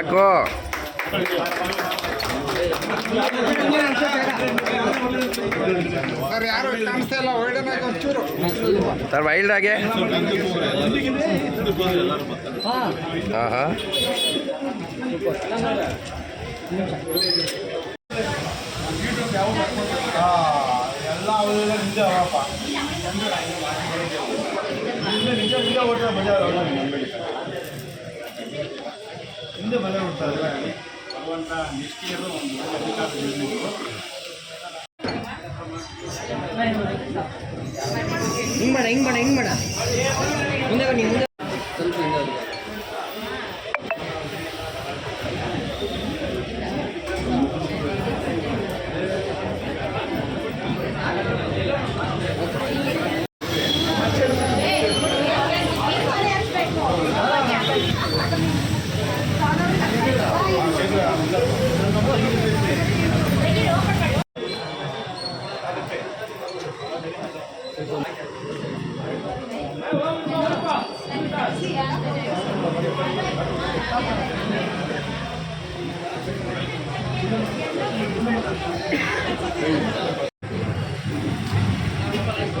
ಸಾಕು. ಸರ್ ಯಾರು ಕಾಣಿಸ್ತಾ ಇಲ್ಲ? ಹೊರಡನಾಗ ಒಂಚೂರು. ಸರ್ ವೈಲ್ಡ್ ಆಗಿ. ಹಾಂ ಹಾಂ ಎಲ್ಲ ಅವೆಲ್ಲ ನಿಜ ನಿಜ ಮಜಾ ಹಿಂದೆ ಮನೆ ಹುಡ್ತಾರೆ ಭಗವಂತ ನೆಕ್ಸ್ಟ್ ಇಯರ್ ಒಂದು ಅಧಿಕಾರ ಇರ್ಲಿಕ್ಕೆ ಹಿಂಗ್ ಮಾಡ ಹಿಂಗ್ ಮಾಡ ಹಿಂಗ್ ಮಾಡ ಮುಂದೆ ಬನ್ನಿ ಮುಂದೆ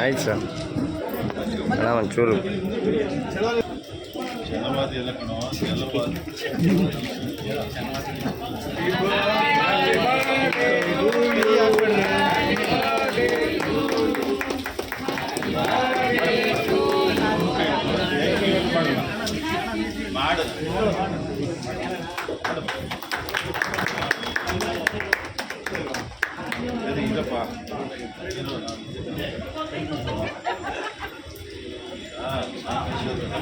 ಆಯ್ತು ಸರ್ ಅಣ್ಣ ಒಂಚೂರು ಜನವಾದಿ ಎಲ್ಲ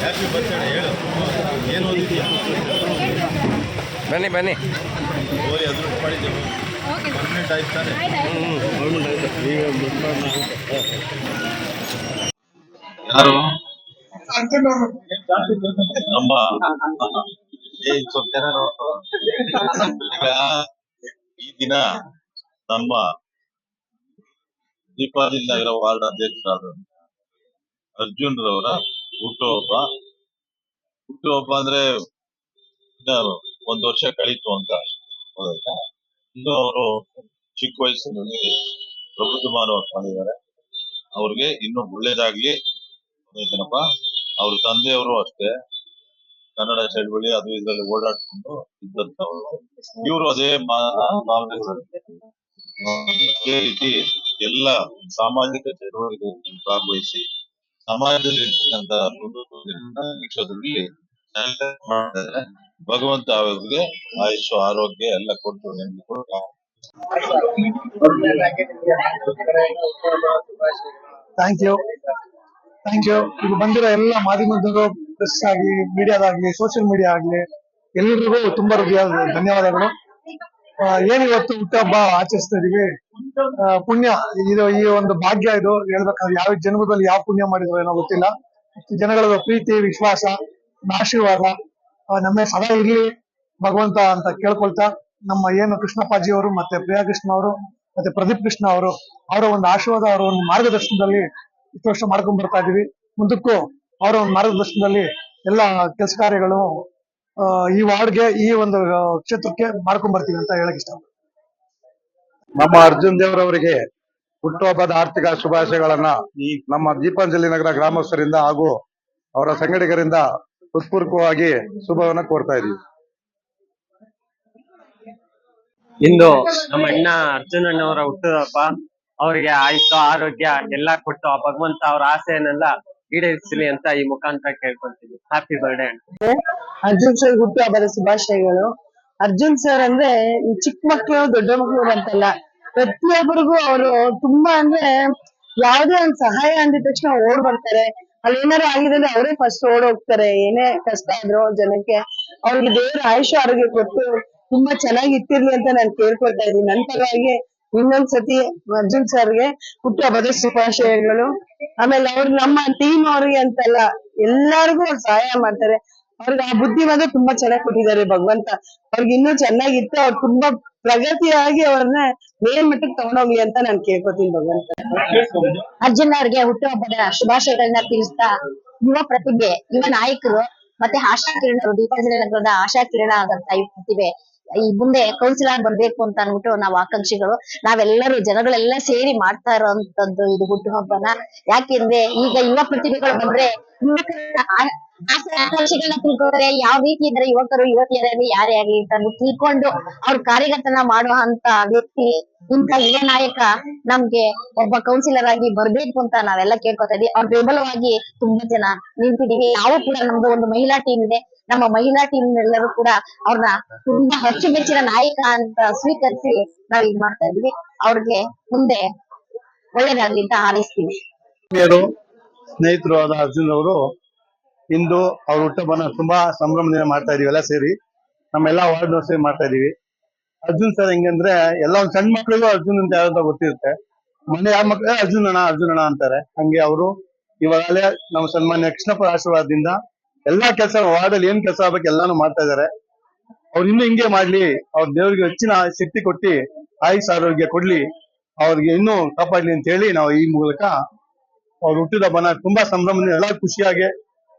ಹ್ಯಾಪಿ ಬರ್ತ್ಡೇ ಹೇಳು ಏನು ಓದಿದ್ಯಾ ಬನ್ನಿ ಬನ್ನಿ ಓದಿ ಅದೃಷ್ಟ ಮಾಡಿದ್ದೆವು ಪರ್ಮನೆಂಟ್ ಆಯ್ತು. ತಾನೆ ಯಾರು? ನಮ್ಮ. ಈ ದಿನ ನಮ್ಮ ದೀಪಾದಿಂದ ನಗರ ವಾರ್ಡ್ ಅಧ್ಯಕ್ಷರಾದ ಅರ್ಜುನ್ ರವರ ಹುಟ್ಟುಹಬ್ಬ. ಹುಟ್ಟುಹಬ್ಬ ಅಂದ್ರೆ ಒಂದ್ ವರ್ಷ ಕಳೀತು ಅಂತ ಇನ್ನು ಅವರು ಚಿಕ್ಕ ವಯಸ್ಸಿನಲ್ಲಿ ಪ್ರಬುದ್ಧಮಾನ ಮಾಡಿದ್ದಾರೆ. ಅವ್ರಿಗೆ ಇನ್ನು ಒಳ್ಳೇದಾಗ್ಲಿ. ಅವ್ರ ತಂದೆಯವರು ಅಷ್ಟೇ. ಕನ್ನಡ ಚಳವಳಿ ಅದು ಇದರಲ್ಲಿ ಓಡಾಡ್ಕೊಂಡು ಇದ್ದಂತ ಇವರು ಅದೇ ಮಾ- ಭಾವನೆ ಇದೇ ರೀತಿ ಎಲ್ಲ ಸಾಮಾಜಿಕ ಚಟುವಟಿಕೆಗಳಲ್ಲಿ ಭಾಗವಹಿಸಿ ಸಮಾಜದಲ್ಲಿ ಇರ್ತಕ್ಕಂತ ಶಿಕ್ಷಕರಲ್ಲಿ ಮಾಡ್ತಾರೆ ಭಗವಂತ ಅವರಿಗೆ ಆಯುಷ್ ಆರೋಗ್ಯ ಎಲ್ಲ ಕೊಟ್ಟು ನೆಮ್ಮದಿ ಥ್ಯಾಂಕ್ ಯು ಥ್ಯಾಂಕ್ ಯು ಇದು ಬಂದಿರೋ ಎಲ್ಲ ಮಾಧ್ಯಮದವರು ಪ್ರೆಸ್ ಆಗ್ಲಿ ಮೀಡಿಯಾದಾಗ್ಲಿ ಸೋಷಿಯಲ್ ಮೀಡಿಯಾ ಆಗ್ಲಿ ಎಲ್ಲರಿಗೂ ತುಂಬಾ ಹೃದಯದ ಧನ್ಯವಾದಗಳು. ಏನ್ ಇವತ್ತು ಹುಟ್ಟುಹಬ್ಬ ಆಚರಿಸ್ತಾ ಇದೀವಿ. ಪುಣ್ಯ, ಇದು ಈ ಒಂದು ಭಾಗ್ಯ ಇದು. ಹೇಳ್ಬೇಕಾದ್ರೆ ಯಾವ ಜನ್ಮದಲ್ಲಿ ಯಾವ ಪುಣ್ಯ ಮಾಡಿದ್ರು ಏನೋ ಗೊತ್ತಿಲ್ಲ. ಜನಗಳ ಪ್ರೀತಿ, ವಿಶ್ವಾಸ, ಆಶೀರ್ವಾದ ನಮ್ಮ ಸದಾ ಇರ್ಲಿ. ಭಗವಂತ ಅಂತ ಕೇಳ್ಕೊಳ್ತಾ, ನಮ್ಮ ಏನು ಕೃಷ್ಣಪ್ಪಾಜಿ ಅವರು, ಮತ್ತೆ ಪ್ರಿಯಾ ಕೃಷ್ಣ ಅವರು, ಮತ್ತೆ ಪ್ರದೀಪ್ ಕೃಷ್ಣ ಅವರು, ಅವರ ಒಂದು ಆಶೀರ್ವಾದ, ಅವರ ಒಂದು ಮಾರ್ಗದರ್ಶನದಲ್ಲಿ ಇಷ್ಟು ವರ್ಷ ಮಾಡ್ಕೊಂಡ್ ಬರ್ತಾ ಇದೀವಿ. ಮುಂದಕ್ಕೂ ಅವರ ಒಂದು ಮಾರ್ಗದರ್ಶನದಲ್ಲಿ ಎಲ್ಲ ಕೆಲಸ ಕಾರ್ಯಗಳು ಆ, ಈ ವಾರ್ಡ್ಗೆ ಈ ಒಂದು ಕ್ಷೇತ್ರಕ್ಕೆ ಮಾಡ್ಕೊಂಡ್ ಬರ್ತೀವಿ ಅಂತ ಹೇಳಕ್ ಇಷ್ಟ ನಮ್ಮ ಅರ್ಜುನ್ ದೇವರವರಿಗೆ ಹುಟ್ಟುಹಬ್ಬದ ಆರ್ಥಿಕ ಶುಭಾಶಯಗಳನ್ನ ನಮ್ಮ ದೀಪಾಂಜಲಿ ನಗರ ಗ್ರಾಮಸ್ಥರಿಂದ ಹಾಗೂ ಅವರ ಸಂಘಟಕರಿಂದ ಹೃತ್ಪೂರ್ವಕವಾಗಿ ಶುಭವನ್ನ ಕೋರ್ತಾ ಇದೀವಿ. ಇಂದು ನಮ್ಮ ಅಣ್ಣ ಅರ್ಜುನ್ ಅಣ್ಣವರ ಹುಟ್ಟುಹಬ್ಬ. ಅವರಿಗೆ ಆಯ್ತು, ಆರೋಗ್ಯ ಎಲ್ಲಾ ಕೊಟ್ಟು ಆ ಭಗವಂತ ಅವ್ರ ಆಸೆಯನ್ನೆಲ್ಲ ಈಡೇರಿಸಲಿ ಅಂತ ಈ ಮುಖಾಂತರ ಕೇಳ್ಕೊಂತೀವಿ ಹ್ಯಾಪಿ ಬರ್ಡೇ ಅರ್ಜುನ್ ಸರ್ ಹುಟ್ಟು ಹಬ್ಬದ ಶುಭಾಶಯಗಳು. ಅರ್ಜುನ್ ಸರ್ ಅಂದ್ರೆ ಚಿಕ್ಕ ಮಕ್ಳು ದೊಡ್ಡ ಮಕ್ಕಳು ಅಂತಲ್ಲ, ಪ್ರತಿಯೊಬ್ಬರಿಗೂ ಅವರು ತುಂಬಾ ಅಂದ್ರೆ ಯಾವ್ದೇ ಒಂದ್ ಸಹಾಯ ಅಂದಿದ ತಕ್ಷಣ ಓಡ್ ಬರ್ತಾರೆ. ಅಲ್ಲಿ ಏನಾರು ಆಗಿದೆ ಅಂದ್ರೆ ಅವರೇ ಫಸ್ಟ್ ಓಡ್ ಹೋಗ್ತಾರೆ. ಏನೇ ಕಷ್ಟ ಆದ್ರು ಜನಕ್ಕೆ ಅವ್ರಿಗೆ ದೇವ್ರ ಆಯುಷ್ಯ ಆರೋಗ್ಯ ಕೊಟ್ಟು ತುಂಬಾ ಚೆನ್ನಾಗಿ ಇಟ್ಟಿರ್ಲಿ ಅಂತ ನಾನು ಕೇಳ್ಕೊಳ್ತಾ ಇದೀನಿ ನನ್ ಪರವಾಗಿ ಇನ್ನೊಂದ್ ಸತಿ ಅರ್ಜುನ್ ಸರ್ಗೆ ಹುಟ್ಟು ಹಬ್ಬದ ಶುಭಾಶಯಗಳು. ಆಮೇಲೆ ಅವ್ರು ನಮ್ಮ ಟೀಮ್ ಅವ್ರಿಗೆ ಅಂತಲ್ಲ, ಎಲ್ಲಾರ್ಗು ಅವ್ರು ಸಹಾಯ ಮಾಡ್ತಾರೆ. ಅವ್ರಿಗೆ ಆ ಬುದ್ಧಿ ಮಾತ್ರ ತುಂಬಾ ಚೆನ್ನಾಗಿ ಕೊಟ್ಟಿದ್ದಾರೆ ಭಗವಂತ. ಅವ್ರಿಗೆ ಇನ್ನೂ ಚೆನ್ನಾಗಿತ್ತು, ಅವ್ರು ತುಂಬಾ ಪ್ರಗತಿಯಾಗಿ ಅವ್ರನ್ನ ಮೇಲ್ ಮಟ್ಟಕ್ಕೆ ತಗೊಂಡೋಗ್ಲಿ ಅಂತ ನಾನು ಕೇಳ್ಕೊತೀನಿ ಭಗವಂತ. ಅರ್ಜುನ್ ಅವ್ರಿಗೆ ಹುಟ್ಟುಹಬ್ಬದ ಶುಭಾಶಯಗಳನ್ನ ತಿಳಿಸ್ತಾ, ಯುವ ಪ್ರತಿಭೆ, ಯುವ ನಾಯಕರು ಮತ್ತೆ ಆಶಾ ಕಿರಣರು ದೀಪಾಂಜಲಿ ನಗರದ ಆಶಾ ಕಿರಣ ಆದಂತ ಈ ಪ್ರತಿಭೆ. ಈ ಮುಂದೆ ಕೌನ್ಸಿಲರ್ ಬರ್ಬೇಕು ಅಂತ ಅನ್ಬಿಟ್ಟು ನಾವು ಆಕಾಂಕ್ಷಿಗಳು, ನಾವೆಲ್ಲರೂ ಜನಗಳೆಲ್ಲ ಸೇರಿ ಮಾಡ್ತಾ ಇರೋಂತದ್ದು ಇದು ಹುಟ್ಟುಹಬ್ಬನ ಯಾಕೆಂದ್ರೆ ಈಗ ಯುವ ಪ್ರತಿಭೆಗಳು ಬಂದ್ರೆ ಆಕಾಂಕ್ಷೆಗಳನ್ನ ತಿಳ್ಕೊಂಡ್ರೆ ಯಾವ ರೀತಿ ಇದ್ರೆ ಯುವಕರು, ಯುವತಿಯರಲ್ಲಿ ಯಾರೇ ಆಗ್ಲಿ ಅಂತ ತಿಳ್ಕೊಂಡು ಅವ್ರ ಕಾರ್ಯಗತನ ಮಾಡೋ ಅಂತ ವ್ಯಕ್ತಿ ಇಂತ ಯುವ ನಾಯಕ ನಮ್ಗೆ ಒಬ್ಬ ಕೌನ್ಸಿಲರ್ ಆಗಿ ಬರ್ಬೇಕು ಅಂತ ನಾವೆಲ್ಲ ಕೇಳ್ಕೊತಾ ಇದೀವಿ ಅವ್ರ ಬೆಂಬಲವಾಗಿ ತುಂಬಾ ಜನ ನಿಂತಿದೀವಿ ನಾವು ಕೂಡ ನಮ್ದು ಒಂದು ಮಹಿಳಾ ಟೀಮ್ ಇದೆ. ನಮ್ಮ ಮಹಿಳಾ ಟೀಮ್ ಎಲ್ಲರೂ ಕೂಡ ಅವ್ರನ್ನ ತುಂಬಾ ಅಚ್ಚುಮೆಚ್ಚಿನ ನಾಯಕ ಅಂತ ಸ್ವೀಕರಿಸಿ ನಾವ್ ಇದ್ ಮಾಡ್ತಾ ಇದೀವಿ. ಅವ್ರಿಗೆ ಮುಂದೆ ಒಳ್ಳೇದಾಗ್ಲಿ ಅಂತ ಹಾರೈಸ್ತೀವಿ. ಸ್ನೇಹಿತರು ಆದ ಅರ್ಜುನ್ ಅವರು, ಇಂದು ಅವ್ರ ಹುಟ್ಟಬನ್ನ ತುಂಬಾ ಸಂಭ್ರಮದಿಂದ ಮಾಡ್ತಾ ಇದೀವಿ ಎಲ್ಲ ಸೇರಿ. ನಮ್ಮೆಲ್ಲಾ ವಾರ್ಡ್ ಸೇರಿ ಮಾಡ್ತಾ ಇದೀವಿ. ಅರ್ಜುನ್ ಸರ್ ಹೆಂಗಂದ್ರೆ ಎಲ್ಲ ಒಂದ್ ಸಣ್ಣ ಮಕ್ಳಿಗೂ ಅರ್ಜುನ್ ಅಂತ ಯಾವ್ದು ಗೊತ್ತಿರುತ್ತೆ. ಮನೆ ಯಾವ ಮಕ್ಳು ಅರ್ಜುನ್ ಅಣ್ಣ ಅರ್ಜುನ್ ಅಣ್ಣ ಅಂತಾರೆ. ಹಂಗೆ ಅವರು ಇವಾಗಲೇ ನಮ್ಮ ಸನ್ಮಾನ್ಯ ಕೃಷ್ಣಪ್ಪ ಆಶೀರ್ವಾದದಿಂದ ಎಲ್ಲಾ ಕೆಲಸ, ವಾರ್ಡಲ್ಲಿ ಏನ್ ಕೆಲಸ ಆಗ್ಬೇಕು ಎಲ್ಲಾನು ಮಾಡ್ತಾ ಇದಾರೆ. ಅವ್ರು ಇನ್ನೂ ಹಿಂಗೆ ಮಾಡ್ಲಿ, ಅವ್ರ ದೇವ್ರಿಗೆ ಹೆಚ್ಚಿನ ಶಕ್ತಿ ಕೊಟ್ಟಿ, ಆಯುಷ್ ಆರೋಗ್ಯ ಕೊಡ್ಲಿ, ಅವ್ರಿಗೆ ಇನ್ನೂ ಕಾಪಾಡ್ಲಿ ಅಂತ ಹೇಳಿ ನಾವು ಈ ಮೂಲಕ ಅವ್ರು ಹುಟ್ಟಿದ ಬನ ತುಂಬಾ ಸಂಭ್ರಮದಿಂದ ಎಲ್ಲಾ ಖುಷಿಯಾಗಿ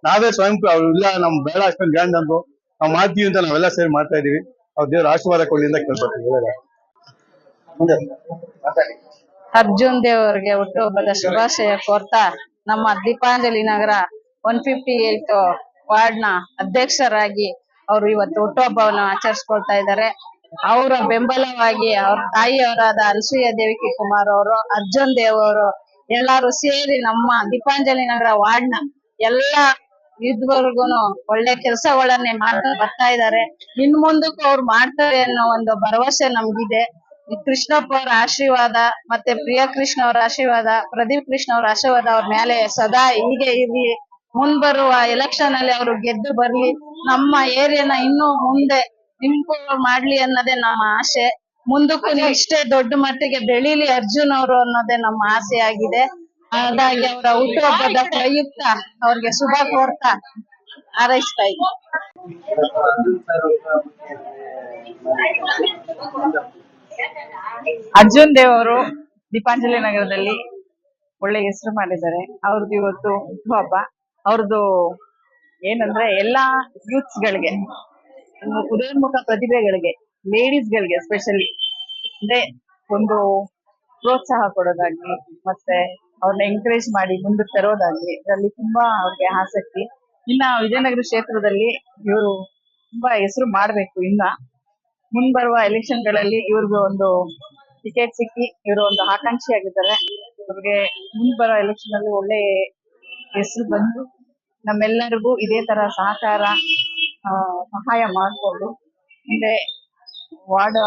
ನಾವೇ ಸ್ವಯಂ ಅವ್ರು ಇಲ್ಲ, ನಮ್ ಬೇಡ ಅಷ್ಟೊಂದು ಗ್ರ್ಯಾಂಡ್ ಅಂದ್ರು ನಾವು ಮಾಡ್ತೀವಿ ಅಂತ ನಾವೆಲ್ಲ ಸೇರಿ ಮಾಡ್ತಾ ಇದೀವಿ ಅವ್ರ ದೇವ್ರ ಆಶೀರ್ವಾದ ಕೊಡ್ಲಿ ಅಂತ ಕೇಳ್ಕೊತೀವಿ. ಅರ್ಜುನ್ ದೇವ್ರಿಗೆ ಹುಟ್ಟುಹಬ್ಬದ ಶುಭಾಶಯ ಕೋರ್ತಾ, ನಮ್ಮ Deepanjali Nagar one fifty eight ವಾರ್ಡ್ನ ಅಧ್ಯಕ್ಷರಾಗಿ ಅವರು ಇವತ್ತು ಹುಟ್ಟುಹಬ್ಬವನ್ನು ಆಚರಿಸ್ಕೊಳ್ತಾ ಇದ್ದಾರೆ. ಅವರ ಬೆಂಬಲವಾಗಿ ಅವ್ರ ತಾಯಿಯವರಾದ ಅನಸೂಯ ದೇವಿಕಿ ಕುಮಾರ್ ಅವರು, ಅರ್ಜುನ್ ದೇವ್ ಅವರು, ಎಲ್ಲಾರು ಸೇರಿ ನಮ್ಮ ದೀಪಾಂಜಲಿ ನಗರ ವಾರ್ಡ್ನ ಎಲ್ಲಾ ಇದ್ವರ್ಗುನು ಒಳ್ಳೆ ಕೆಲಸಗಳನ್ನೇ ಮಾಡ್ತಾ ಬರ್ತಾ ಇದ್ದಾರೆ. ಇನ್ ಮುಂದಕ್ಕೂ ಅವ್ರು ಮಾಡ್ತಾರೆ ಅನ್ನೋ ಒಂದು ಭರವಸೆ ನಮ್ಗಿದೆ. ಕೃಷ್ಣಪ್ಪ ಅವರ ಆಶೀರ್ವಾದ ಮತ್ತೆ ಪ್ರಿಯ ಕೃಷ್ಣ ಅವರ ಆಶೀರ್ವಾದ, ಪ್ರದೀಪ್ ಕೃಷ್ಣ ಅವರ ಆಶೀರ್ವಾದ ಅವ್ರ ಮೇಲೆ ಸದಾ ಹೀಗೆ ಇರ್ಲಿ. ಮುಂಬರುವ ಎಲೆಕ್ಷನ್ ಅಲ್ಲಿ ಅವರು ಗೆದ್ದು ಬರ್ಲಿ, ನಮ್ಮ ಏರಿಯಾನ ಇನ್ನೂ ಮುಂದೆ ಇಂಪ್ರೂವ್ ಮಾಡ್ಲಿ ಅನ್ನೋದೇ ನಮ್ಮ ಆಸೆ. ಮುಂದಕ್ಕೂ ನೀವು ಇಷ್ಟೇ ದೊಡ್ಡ ಮಟ್ಟಿಗೆ ಬೆಳೀಲಿ ಅರ್ಜುನ್ ಅವರು ಅನ್ನೋದೇ ನಮ್ಮ ಆಸೆ ಆಗಿದೆ. ಹಾಗಾಗಿ ಅವರ ಹುಟ್ಟುಹಬ್ಬದ ಪ್ರಯುಕ್ತ ಅವ್ರಿಗೆ ಶುಭ ಕೋರ್ತಾ ಹಾರೈಸ್ತಾ ಇದ್ದೀನಿ ಅರ್ಜುನ್ ದೇವ್ ಅವರು ದೀಪಾಂಜಲಿ ನಗರದಲ್ಲಿ ಒಳ್ಳೆ ಹೆಸರು ಮಾಡಿದ್ದಾರೆ. ಅವ್ರದ್ದು ಇವತ್ತು ಹುಟ್ಟುಹಬ್ಬ. ಅವ್ರದ್ದು ಏನಂದ್ರೆ ಎಲ್ಲಾ ಯೂತ್ಸ್ ಗಳಿಗೆ ಉದಯೋನ್ಮುಖ ಪ್ರತಿಭೆಗಳಿಗೆ ಲೇಡೀಸ್ ಗಳಿಗೆ ಸ್ಪೆಷಲಿ ಅಂದ್ರೆ ಒಂದು ಪ್ರೋತ್ಸಾಹ ಕೊಡೋದಾಗ್ಲಿ, ಮತ್ತೆ ಅವ್ರನ್ನ ಎಂಕರೇಜ್ ಮಾಡಿ ಮುಂದಕ್ಕೆ ತರೋದಾಗ್ಲಿ, ಇದರಲ್ಲಿ ತುಂಬಾ ಅವ್ರಿಗೆ ಆಸಕ್ತಿ. ಇನ್ನ ವಿಜಯನಗರ ಕ್ಷೇತ್ರದಲ್ಲಿ ಇವರು ತುಂಬಾ ಹೆಸರು ಮಾಡ್ಬೇಕು ಇನ್ನ. ಮುಂಬರುವ ಎಲೆಕ್ಷನ್ಗಳಲ್ಲಿ ಇವ್ರಿಗೆ ಒಂದು ಟಿಕೆಟ್ ಸಿಕ್ಕಿ ಇವರು ಒಂದು ಆಕಾಂಕ್ಷಿ ಆಗಿದ್ದಾರೆ ಇವ್ರಿಗೆ ಮುಂಬರುವ ಎಲೆಕ್ಷನ್ ಅಲ್ಲಿ ಒಳ್ಳೆ ಹೆಸರು ಬಂದು ನಮ್ಮೆಲ್ಲರಿಗೂ ಇದೇ ತರ ಸಹಕಾರ ಸಹಾಯ ಮಾಡ್ಕೊಂಡು ಮುಂದೆ ವಾರ್ಡ್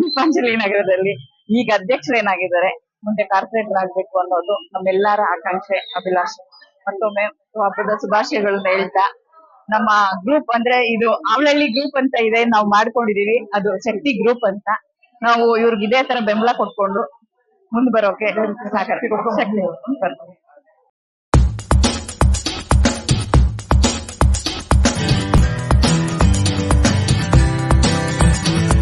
ದೀಪಾಂಜಲಿ ನಗರದಲ್ಲಿ ಈಗ ಅಧ್ಯಕ್ಷರೇನಾಗಿದ್ದಾರೆ ಮುಂದೆ ಕಾರ್ಪೊರೇಟರ್ ಆಗ್ಬೇಕು ಅನ್ನೋದು ನಮ್ಮೆಲ್ಲರ ಆಕಾಂಕ್ಷೆ, ಅಭಿಲಾಷೆ. ಮತ್ತೊಮ್ಮೆ ಹಬ್ಬದ ಶುಭಾಶಯಗಳನ್ನ ಹೇಳ್ತಾ, ನಮ್ಮ ಗ್ರೂಪ್ ಅಂದ್ರೆ ಇದು ಅವಳಹಳ್ಳಿ ಗ್ರೂಪ್ ಅಂತ ಇದೆ, ನಾವು ಮಾಡ್ಕೊಂಡಿದೀವಿ. ಅದು ಶಕ್ತಿ ಗ್ರೂಪ್ ಅಂತ. ನಾವು ಇವ್ರಿಗೆ ಇದೇ ತರ ಬೆಂಬಲ ಕೊಟ್ಕೊಂಡು ಮುಂದೆ ಬರೋಕೆ ಸಹಕಾರ ಶಕ್ತಿ ಬರ್ತೀವಿ